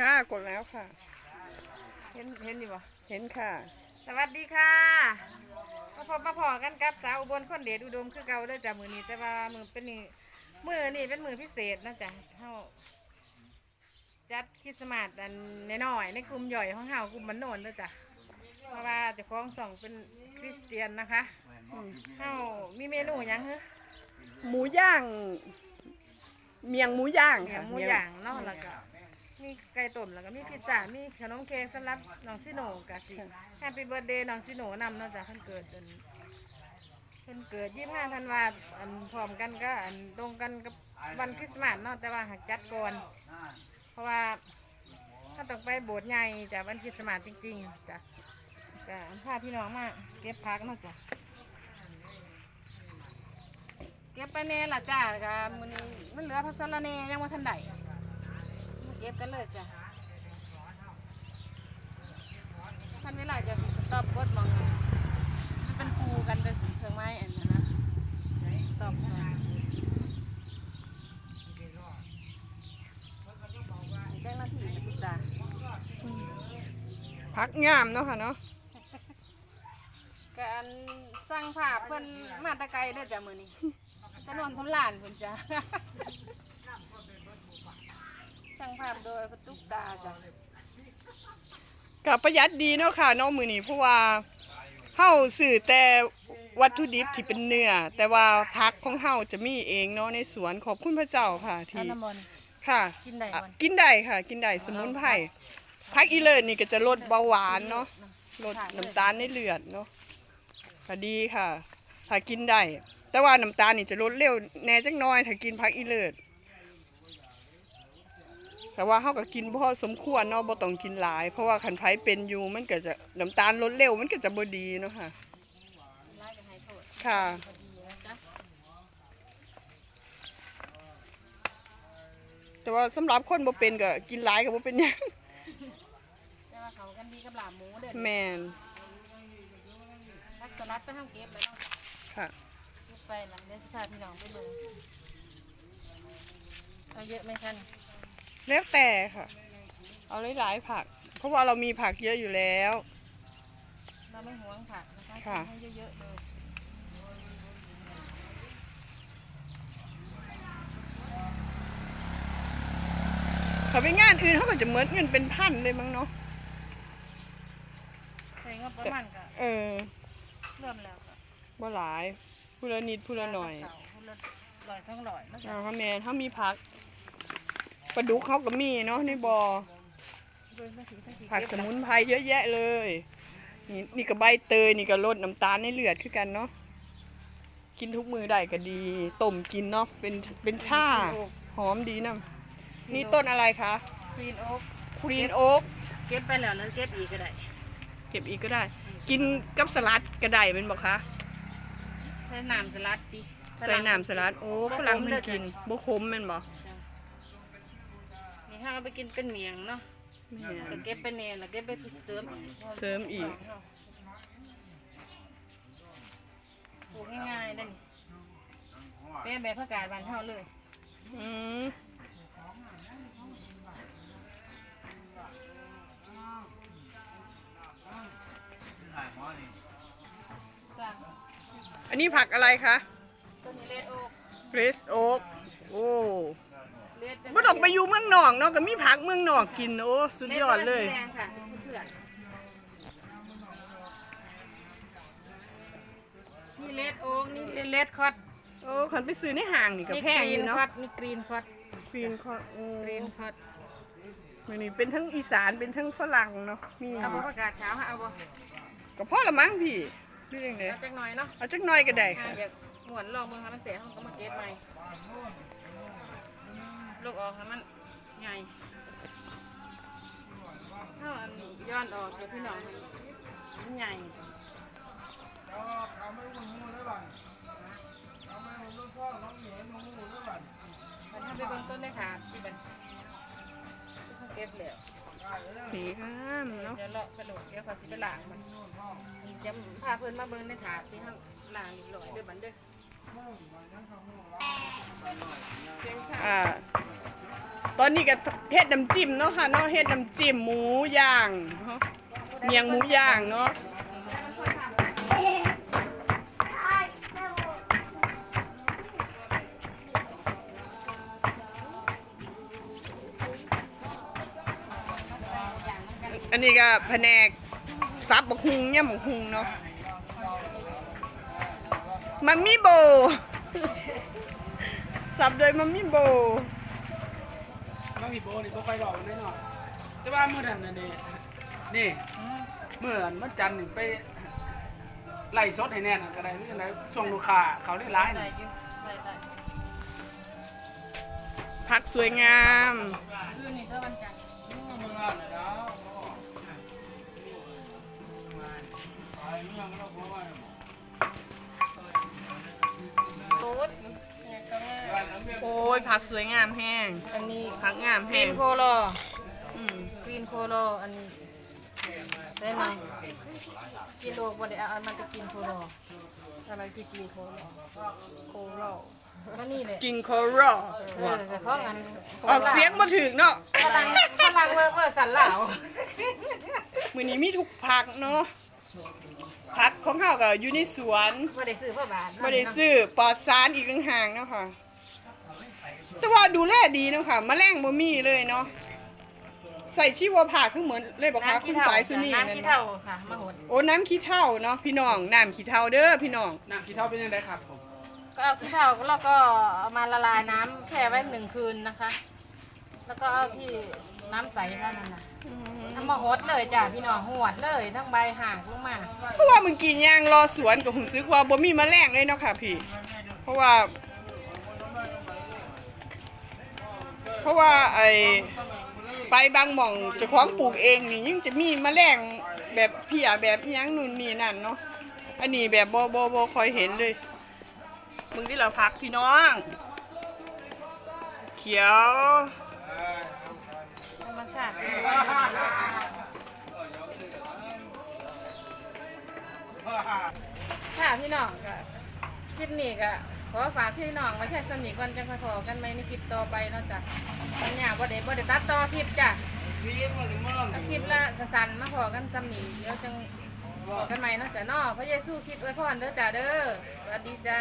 ค่ะกดแล้วค่ะ เห็นเห็นอยู่บ่เห็นค่ะ สวัสดีค่ะมาพบมาพอกันกับสาวอุบลคนเดชอุดมคือเก่าเด้อจ้ะมือนี้แต่ว่ามือเป็นนี่มือนี่เป็นมือพิเศษนะจ๊ะเฮาจัดคริสต์มาสอันน้อยๆในกลุ่มย่อยของเฮากลุ่มมันโนนเด้อจ้ะเพราะว่าเจะฟ้าของสองเป็นคริสเตียนนะคะเฮามีเมนูหยังเหรอ หมูย่าง เมียงหมูย่างหยัค่ะงหมูย่างเนาะแล้วก็ มีไก่ต้มแล้วก็มีพิซซ่ามีขนมเค้กสำหรับน้องซิโนกับสิแฮปปี้เบิร์ดเดย์น้องซิโนนำเนาะจ้ะเพิ่นเกิดเป็นเพิ่นเกิดยี่ห้าธันวาอันพร้อมกันก็อันตรงกันกับวันคริสต์มาสเนาะแต่ว่าหักจัดก่อนเพราะว่าถ้าต้องไปโบสถ์ใหญ่จากวันคริสต์มาสจริงๆจ้ะก็พาพี่น้องมาเก็บพักเนาะจ้ะเก็บไปแน่ละจ้าก็มื้อนี้มันเหลือพัสะระแหน่ยังบ่ทันได้ ก็บกันเลยจ้ะทันเวลาจะสต็อปกดมองมันเป็นคูกันเป็นเครื่องไม้อันนั้นนะตอบก่อนแจ้งหน้าที่นะคุณตาพักงามเนาะค่ะเนาะการสร้างภาพเพิ่นมาแตะไกลเด้อจ้ะมื้อนี้ถนนสำลานเพิ่นจ้ะ สร้างภาพโดยคุณตุ๊กตาจ้ะกับประหยัดดีเนาะค่ะเน้องมือนี้เพราะว่าเฮาซื้อแต่วัตถุดิบที่เป็นเนื้อแต่ว่าผักของเฮาจะมีเองเนาะในสวนขอบคุณพระเจ้าค่ะท่าที่นน้ำมนต์ค่ะ กินได้อะบ่กินได้ค่ะ กินได้สมุนไพรผักอีเลิศนี่ก็จะลดเบาหวานเนาะลดน้ำตาลในเลือดเนาะก็ดีค่ะ ถ้ากินได้แต่ว่าน้ำตาลนี่จะลดเร็วแหน่จักหน้อย ถ้ากินผักอีเลิศ แต่ว่าเฮาก็กินพอสมควรเนาะบ่ต้องกินหลาย เพราะว่าคันไผเป็นอยู่มันก็จะน้ำตาลลดเร็วมันก็จะบ่ดีเนาะค่ะ ไล่กันให้โทษค่ะ พอดีนะจ๊ะแต่ว่าสำหรับคนบ่เป็นก็กินหลายก็บ่เป็นหยังแต่ว่าเขากันดีกับหลามหมูเด้อแม่นลักสลัดไปห้ามเก็บแล้วเนาะค่ะ เก็บไปหลังเดี๋ยวสิพาพี่น้องไปเบิ่งเอาเยอะไหมคะนี่ แล้วแต่ค่ะ เอาหลายๆผัก เพราะว่าเรามีผักเยอะอยู่แล้ว เราไม่หวงผักนะคะค่ะ ให้เยอะๆเลยถ้าไปงานอื่นเขาก็จะเหมือนเงินเป็นพันเลยมั้งเนาะใส่งบประมาณก็เออเริ่มแล้วก็บ่หลายผู้ละนิดผู้ละหน่อยเาคนละร้อยสองร้อยแล้วก็ เอาค่ะแม่ถ้ามีผัก ปลาดุกเขาก็มีเนาะในบ่อโดยไม่ถือไม่ถือผักสมุนไพรเยอะแยะเลย นี่นี่ก็ใบเตยนี่ก็ลดน้ำตาลในเลือดคือกันเนาะกินทุกมือได้ก็ดีต้มกินเนาะเป็นเป็นชาหอมดีนะนี่ต้นอะไรคะกรีนโอ๊กกรีนโอ๊กเก็บไปแล้วแล้วเก็บอีกก็ได้ เก็บอีกก็ได้ กินกับสลัดก็ได้เป็นบอกคะใส่น้ำสลัดดิใส่น้ำสลัดโอ้ฝรั่งมันกินบ่ขมแมันบอกนี่ ถ้าเราไปกินเป็นเมียงเนาะแม่ก็นเก็บไปเนรแล้วเก็บไปเสริมอีกเสริมอีก ปลูกง่ายๆได้นี่เป็นแบบผักกาดบานเท่าเลยอืมจ้ะอันนี้ผักอะไรคะ ต้นนี้เลดโอ๊กเรสโอ๊กโอ้เลด บ่ต้องไปอยู่เมืองนอกเนาะก็มีผักเมืองนอกกินโอ้สุดยอดเลยแดงค่ะเพื่อนนี่เลดโอ๊กนี่เลดคอตโอ้คันไปซื้อในห้างนี่ก็นี่แพกงอรีนยู่เนาะคอตนี่กรีนคอตกรีนคอโอ้กรีนคอตมื้อนี้เป็นทั้งอีสานเป็นทั้งฝรั่งเนาะมีเอาบ่ผักกาดขาวค่ะเอาบ่ก็พอละมั้งพี่พี่เองเด้เอาจักหน่อยเนาะเอาจักหน่อยก็ได้ อ่าค่ะอยากหมวนลองเบิ่งค่ะมันเสียห้องก็มาเก็บใหม่ ลูกออกค่ะมันใหญ่ถ้าอันย้อนออกเดี๋ยวพี่น้องมันใหญ่มันทำไปเบิ่งต้นได้ค่ะที่มันที่เขาเก็บแล้วนี่ค่ะเนาะเดี๋ยวเลาะไปโหลดเดี๋ยวเขาสิไปล้างมันจะพาเพิ่นมาเบิ่งในถาดที่เขาล้างเรียบร้อยเด้อบัดเด้อเสียงสา อ่าตอนนี้ก็เฮ็ดน้ำจิ้มเนาะค่ะเนาะเฮ็ดน้ำจิ้มหมูย่างเนาะเมียงหมูย่างเนาะอันนี้ก็แผนกซับบักฮุงเนี่ยบักฮุงเนาะ มัมมี่โบ สับโดยมัมมี่โบมันมีโบนี่บ่ค่อยบอกแน่นอนแต่ว่ามื้อนั้นน่ะนี่นี่เมื่อวันจันทร์นี่ไปไล่สดให้แน่นอนก็ได้นี่จังไดส่งลูกค้าเขาได้หลายนี่พักสวยงามโสวยงามแห้งอันนี้ผักงามกรีแห้งนโคโลอืมกรีนโคโลอันนี้ได้ไหมกิโลบ่ได้เอาอันมันจะกินโคโลอะไรที่กินโคโลโคโลก็นี่แหละกินโคโรเออแต่เพราะงั้นออกเสียงมาถึงเนาะพลังพลังเวอร์เวอร์สันเหล่ามือนี้มีทุกผักเนาะผักของเขาก็อยู่ในสวนบ่ได้ซื้อเพื่อบาทไม่ได้ซื้อปลอดสารอีกต่างหากเนาะค่ะ แต่ว่าดูแลดีเนาะค่ะแมลงบ่มีเลยเนาะใส่ชีวภาคือเหมือนเลยบอกค่ะคุณสายสุนีน้ำนั่นขี้เนาะเท่าค่ะมาหดโอ้น้ำขี้เถ้าเนาะพี่น้องน้ำขี้เถ้าเด้อพี่น้องน้ำขี้เท่าเป็นยังไงครับผมก็เอาขี้เท่าแล้วก็เอามาละลายน้ำแช่ไว้หนึ่งคืนนะคะ แล้วก็เอาที่น้ำใสเท่านั้นนะเอามาหดเลยจ้ะพี่น้องหวดเลยทั้งใบห่างลงมาเพราะว่าเมื่อกี้ย่างรอสวนก็ผมซึกว่าบ่มีแมลงเลยเนาะค่ะพี่ เพราะว่า เพราะว่าไอ้ไปบางหม่องเจะคล้าของปลูกเองนี่ยังจะมีแมลงแบบเพียแบบอิหยังนู่นนี่นั่นเนาะอันนี้แบบบ่บ่บ่คอยเห็นเลย มึงที่เราพักพี่น้อง เขียว ธรรมชาติค่ะพี่น้องก็คลิปนี้ก็ ขอฝากพี่น้องไว้แค่สนิทกันจังค่อยพอกันไหมในคลิปต่อไปเนาะจ้ะปัญญาบ่ได้บ่ได้ตัดต่อคลิปจ้ะเอาคลิปละสั้นๆมาพอกันสนี่เดี๋ยวจังพอกันไหม่เนาะจ้ะเนาะพระเยซูคริดไว้พรเด้อจ้าเด้อสวัสดีจ้า